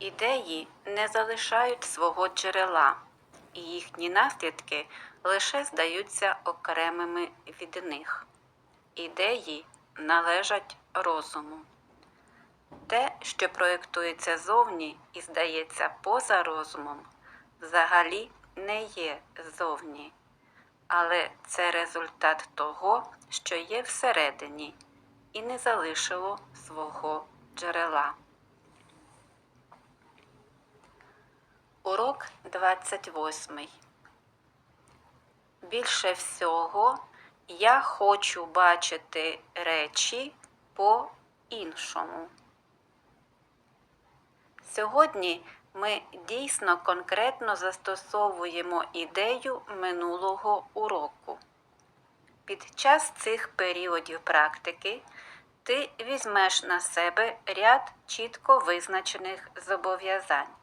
Ідеї не залишають свого джерела, і їхні наслідки лише здаються окремими від них. Ідеї належать розуму. Те, що проєктується зовні і здається поза розумом, взагалі не є зовні, але це результат того, що є всередині, і не залишило свого джерела. Урок 28. Більше всього я хочу бачити речі по-іншому. Сьогодні ми дійсно конкретно застосовуємо ідею минулого уроку. Під час цих періодів практики ти візьмеш на себе ряд чітко визначених зобов'язань.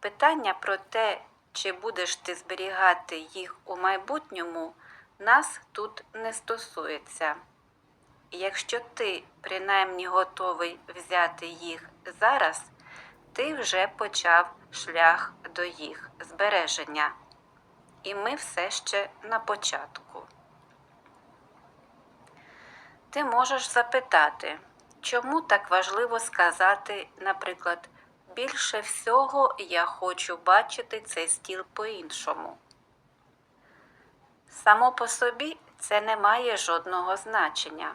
Питання про те, чи будеш ти зберігати їх у майбутньому, нас тут не стосується. Якщо ти принаймні готовий взяти їх зараз, ти вже почав шлях до їх збереження. І ми все ще на початку. Ти можеш запитати, чому так важливо сказати, наприклад, більше всього я хочу бачити цей стіл по-іншому. Само по собі це не має жодного значення.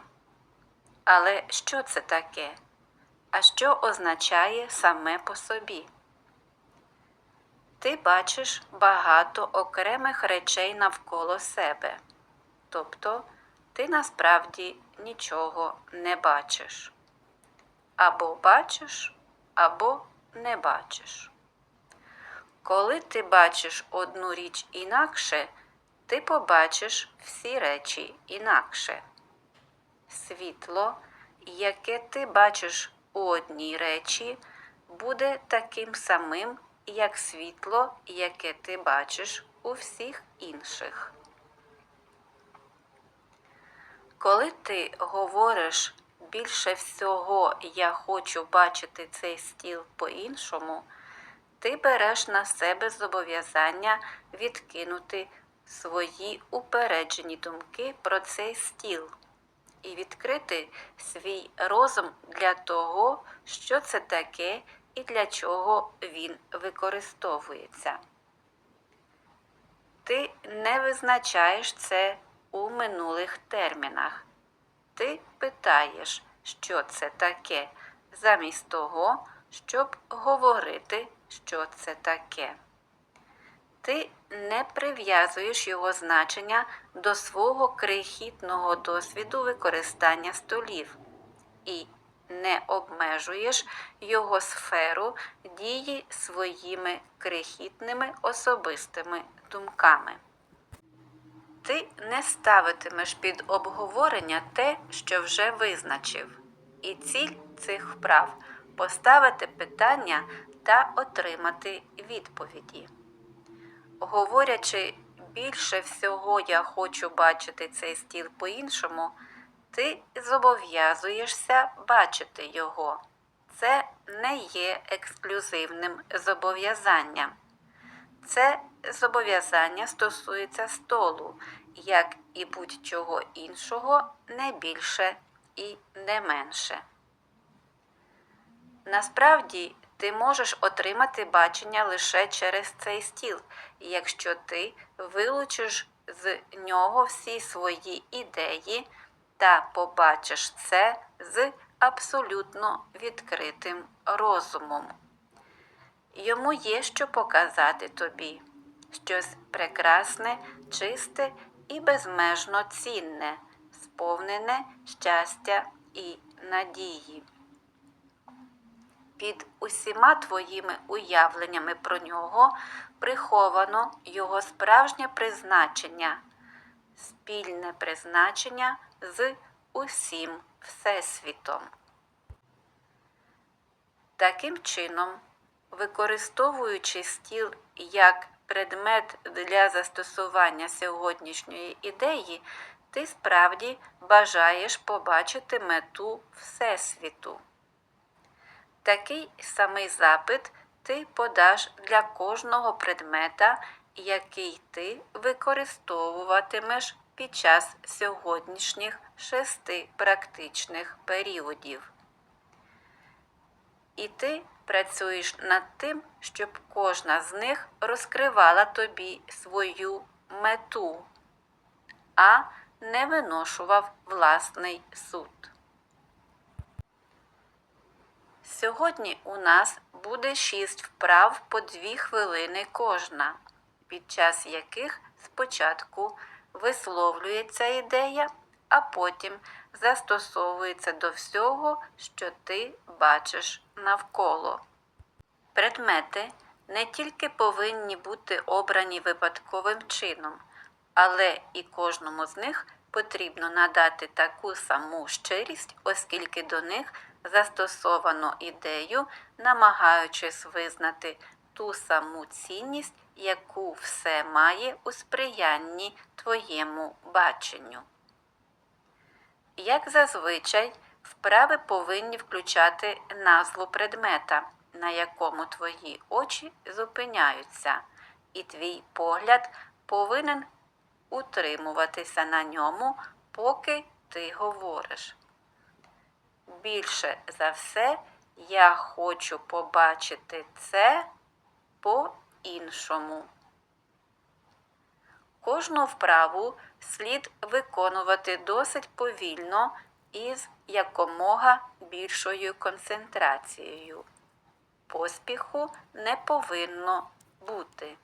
Але що це таке? А що означає саме по собі? Ти бачиш багато окремих речей навколо себе. Тобто ти насправді нічого не бачиш. Або бачиш, або не бачиш. Коли ти бачиш одну річ інакше, ти побачиш всі речі інакше. Світло, яке ти бачиш у одній речі, буде таким самим, як світло, яке ти бачиш у всіх інших. Коли ти говориш більше всього я хочу бачити цей стіл по-іншому, ти береш на себе зобов'язання відкинути свої упереджені думки про цей стіл і відкрити свій розум для того, що це таке і для чого він використовується. Ти не визначаєш це у минулих термінах. Ти питаєш, що це таке, замість того, щоб говорити, що це таке. Ти не прив'язуєш його значення до свого крихітного досвіду використання столів і не обмежуєш його сферу дії своїми крихітними особистими думками. Ти не ставитимеш під обговорення те, що вже визначив, і ціль цих вправ поставити питання та отримати відповіді. Говорячи більше всього, я хочу бачити цей стіл по-іншому, ти зобов'язуєшся бачити його. Це не є ексклюзивним зобов'язанням. Це зобов'язання стосується столу, як і будь-чого іншого, не більше і не менше. Насправді, ти можеш отримати бачення лише через цей стіл, якщо ти вилучиш з нього всі свої ідеї та побачиш це з абсолютно відкритим розумом. Йому є що показати тобі щось прекрасне, чисте і безмежно цінне, сповнене щастя і надії. Під усіма твоїми уявленнями про нього приховано його справжнє призначення, спільне призначення з усім Всесвітом. Таким чином, використовуючи стіл як предмет для застосування сьогоднішньої ідеї, ти справді бажаєш побачити мету Всесвіту. Такий самий запит ти подаш для кожного предмета, який ти використовуватимеш під час сьогоднішніх шести практичних періодів. І ти працюєш над тим, щоб кожна з них розкривала тобі свою мету, а не виношував власний суд. Сьогодні у нас буде шість вправ по дві хвилини кожна, під час яких спочатку висловлюється ідея, а потім застосовується до всього, що ти бачиш навколо. Предмети не тільки повинні бути обрані випадковим чином, але і кожному з них потрібно надати таку саму щирість, оскільки до них застосовано ідею, намагаючись визнати ту саму цінність, яку все має у сприянні твоєму баченню. Як зазвичай, вправи повинні включати назву предмета, на якому твої очі зупиняються, і твій погляд повинен утримуватися на ньому, поки ти говориш. Більше за все, я хочу побачити це по-іншому. Кожну вправу слід виконувати досить повільно і з якомога більшою концентрацією. Поспіху не повинно бути.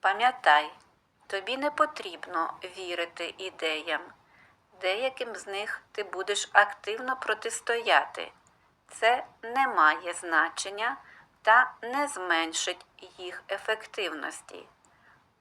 Пам'ятай, тобі не потрібно вірити ідеям. Деяким з них ти будеш активно протистояти. Це не має значення та не зменшить їх ефективності.